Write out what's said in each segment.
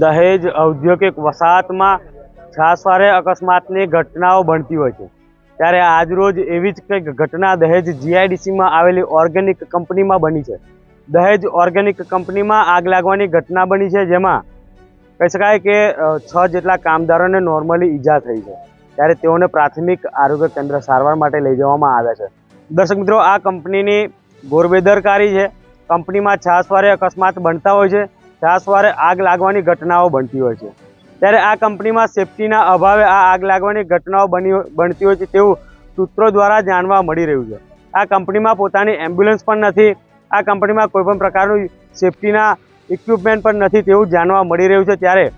દહેજ ઔદ્યોગિક વસાહતમાં છાસવારે અકસ્માતની ઘટનાઓ બનતી હોય છે. ત્યારે આજરોજ એવી જ કંઈક ઘટના દહેજ જીઆઈડીસીમાં આવેલી ઓર્ગેનિક કંપનીમાં બની છે. દહેજ ઓર્ગેનિક કંપનીમાં આગ લાગવાની ઘટના બની છે જેમાં કહી શકાય કે છ જેટલા કામદારોને નોર્મલી ઈજા થઈ છે. ત્યારે તેઓને પ્રાથમિક આરોગ્ય કેન્દ્ર સારવાર માટે લઈ જવામાં આવ્યા છે. દર્શક મિત્રો, આ કંપનીની ગોરબેદરકારી છે. કંપનીમાં છાસવારે અકસ્માત બનતા હોય છે. છાસવારે આગ લાગવાની ઘટનાઓ બનતી હોય છે. ત્યારે આ કંપનીમાં સેફટીના અભાવે આ આગ લાગવાની ઘટનાઓ બની બનતી હોય છે તેવું સૂત્રો દ્વારા જાણવા મળી રહ્યું છે. આ કંપનીમાં પોતાની એમ્બ્યુલન્સ પણ નથી, આ કંપનીમાં કોઈ પણ પ્રકારનું સેફટીના ઇક્વિપમેન્ટ પણ નથી તેવું જાણવા મળી રહ્યું છે. ત્યારે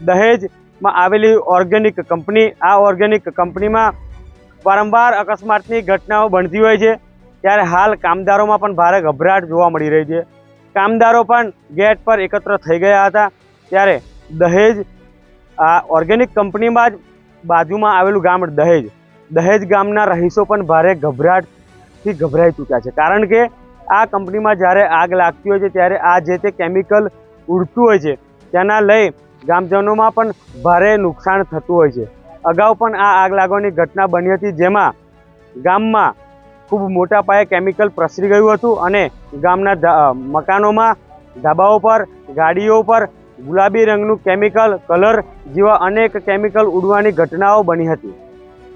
દહેજમાં આવેલી ઓર્ગેનિક કંપની, આ ઓર્ગેનિક કંપનીમાં વારંવાર અકસ્માતની ઘટનાઓ બનતી હોય છે. ત્યારે હાલ કામદારોમાં પણ ભારે ગભરાટ જોવા મળી રહી છે. કામદારો પણ ગેટ પર એકત્ર થઈ ગયા હતા. ત્યારે દહેજ, આ ઓર્ગેનિક કંપનીમાં જ બાજુમાં આવેલું ગામ દહેજ. દહેજ ગામના રહીશો પણ ભારે ગભરાટથી ગભરાઈ ચૂક્યા છે. કારણ કે આ કંપનીમાં જ્યારે આગ લાગતી હોય છે, ત્યારે આ જે તે કેમિકલ ઉડતું હોય છે, તેના લઈ ગામજનોમાં પણ ભારે નુકસાન થતું હોય છે. અગાઉ પણ આ આગ લાગવાની ઘટના બની હતી, જેમાં ગામમાં ખૂબ મોટા પાયે કેમિકલ પ્રસરી ગયું હતું અને ગામના મકાનોમાં ધાબાઓ પર, ગાડીઓ પર ગુલાબી રંગનું કેમિકલ કલર જેવા અનેક કેમિકલ ઉડવાની ઘટનાઓ બની હતી.